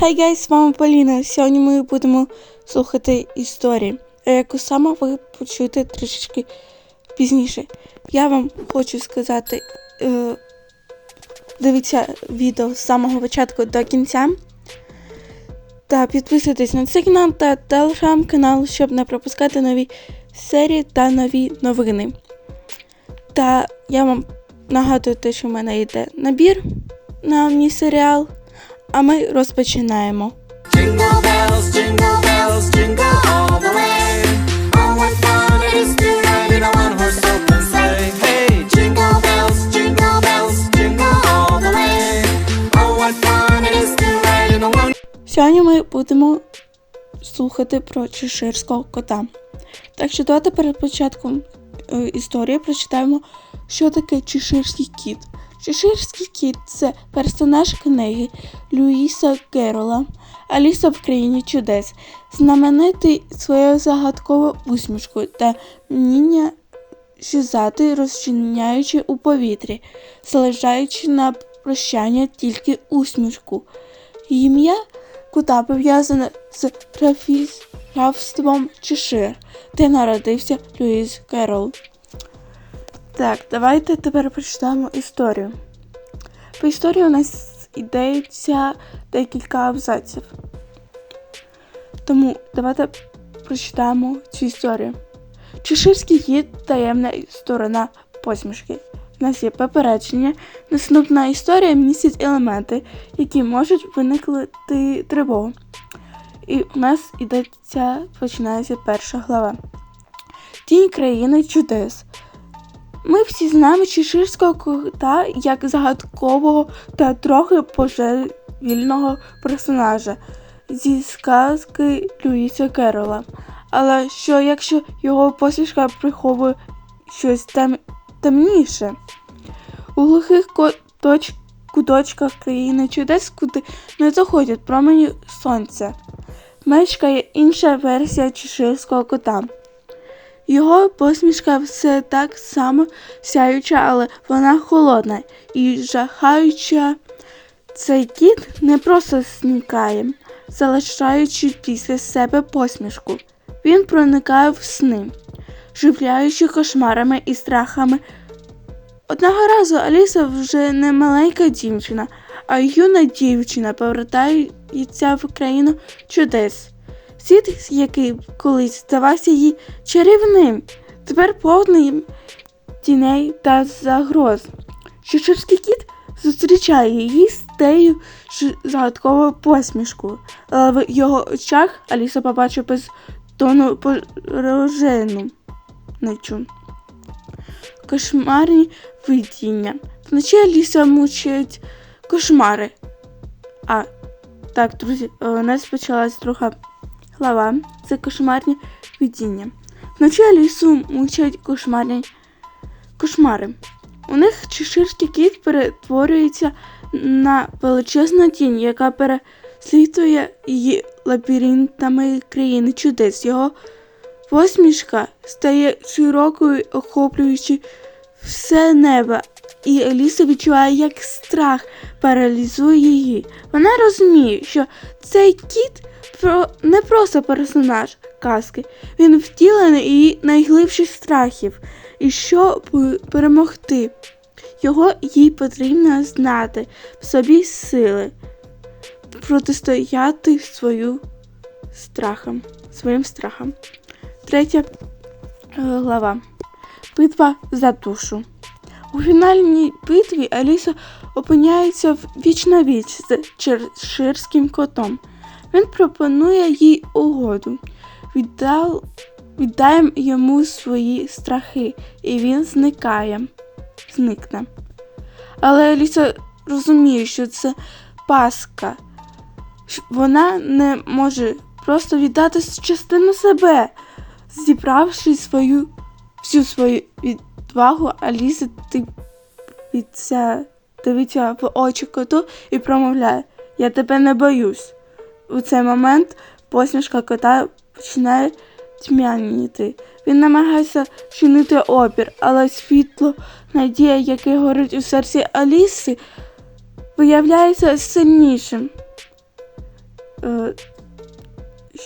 Хай гайс, з вами Поліна. Сьогодні ми будемо слухати історії, яку саме ви почуєте трішечки пізніше. Я вам хочу сказати, е, дивіться відео з самого початку до кінця. Та підписуйтесь на цей канал та телеграм-канал, щоб не пропускати нові серії та нові новини. Та я вам нагадую те, що в мене йде набір на мій серіал. А ми розпочинаємо. Jingle bells, jingle bells, jingle all the way. Oh, what fun it is to ride in a one-horse open sleigh. Hey, jingle bells, jingle bells, jingle all the way. Oh, what fun it is to ride in a one. Сьогодні ми будемо слухати про чеширського кота. Так що давайте перед початком е, історії прочитаємо, що таке чеширський кіт. Чеширський кіт це персонаж книги Люїса Керола Аліса в країні чудес, знаменитий своєю загадковою усмішкою та вміння щезати, розчиняючи у повітрі, залишаючи на прощання тільки усмішку. Ім'я кота пов'язане з графством Чешир, де народився Льюіс Керол. Так, давайте тепер прочитаємо історію. По історії у нас йдеться декілька абзаців. Тому давайте прочитаємо цю історію. Чеширський кіт таємна сторона посмішки. У нас є попередження. Наступна історія містить елементи, які можуть виникнути тривогу. І у нас йдеться, починається перша глава. Тінь країни чудес. Ми всі знаємо чеширського кота як загадкового та трохи божевільного персонажа зі сказки Люїса Керола. Але що якщо його посмішка приховує щось тем... темніше? У глухих коточ... куточках країни чудес, куди не заходять промені сонця, мешкає інша версія чеширського кота. Його посмішка все так само сяюча, але вона холодна і жахаюча. Цей кіт не просто зникає, залишаючи після себе посмішку. Він проникає в сни, живляючи кошмарами і страхами. Одного разу Аліса вже не маленька дівчина, а юна дівчина повертається в країну чудес. Світ, який колись здавався їй чарівним, тепер повний тіней та загроз. Чеширський кіт зустрічає її з тею загадковою посмішкою, але в його очах Аліса побачить бездонну порожену нечу. Кошмарні видіння. Вночі Аліса мучить кошмари. А, так, друзі, у нас почалась друга глава. Це кошмарні видіння. Вночі Алісу мучать кошмарні кошмари. У них чеширський кіт перетворюється на величезну тінь, яка переслідує її лабіринтами країни чудес. Його посмішка стає широкою, охоплюючи все небо, і Аліса відчуває, як страх паралізує її. Вона розуміє, що цей кіт про не просто персонаж казки, він втілений її найглибших страхів. І щоб перемогти його, їй потрібно знати в собі сили, протистояти свою страхам, своїм страхам. Третя е, глава. Битва за душу. У фінальній битві Аліса опиняється в віч на віч з черширським котом. Він пропонує їй угоду. Віддал, віддаємо йому свої страхи, і він зникає, зникне. Але Аліса розуміє, що це паска. Вона не може просто віддати частину себе, зібравши свою всю свою відвагу, Аліса дивиться, дивиться в очі коту і промовляє: Я тебе не боюсь. У цей момент посмішка кота починає тьмяніти. Він намагається чинити опір, але світло, надія, яке горить у серці Аліси, виявляється сильнішим. е,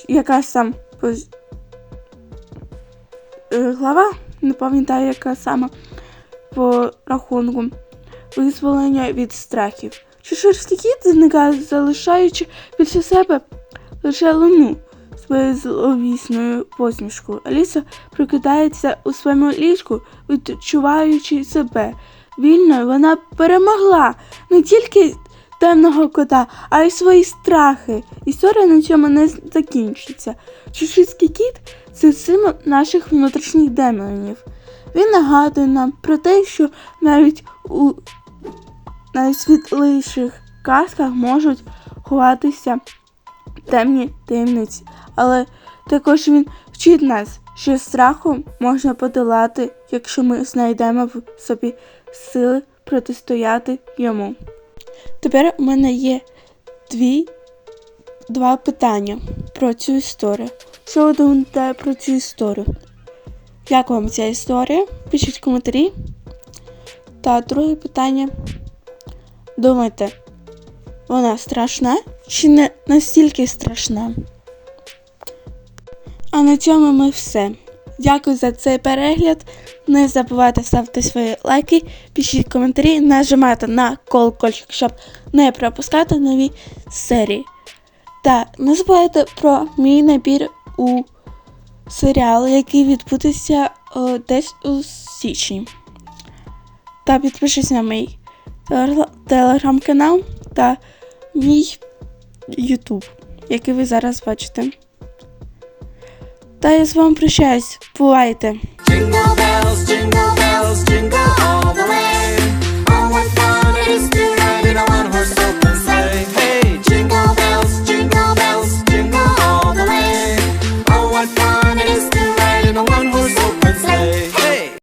якась там поз- е, глава, не пам'ятаю, яка саме по рахунку визволення від страхів. Чеширський кіт зникає, залишаючи після себе лише луну своєю зловісною посмішкою. Аліса прокидається у своєму ліжку, відчуваючи себе. Вільною вона перемогла не тільки темного кота, а й свої страхи. Історія на цьому не закінчиться. Чеширський кіт це символ наших внутрішніх демонів. Він нагадує нам про те, що навіть у найсвітліших казках можуть ховатися темні таємниці, але також він вчить нас, що страхом можна подолати, якщо ми знайдемо в собі сили протистояти йому. Тепер у мене є дві, два питання про цю історію. Що ви думаєте про цю історію? Як вам ця історія? Пишіть коментарі. Та друге питання. Думаєте, вона страшна чи не настільки страшна? А на цьому ми все. Дякую за цей перегляд. Не забувайте ставити свої лайки, пишіть коментарі, нажимайте на колокольчик, щоб не пропускати нові серії. Та не забувайте про мій набір у серіал, який відбудеться е, десь у січні. Та підпишись на мій телеграм-канал та мій Ютуб, який ви зараз бачите. Та я з вами прощаюсь. Бувайте!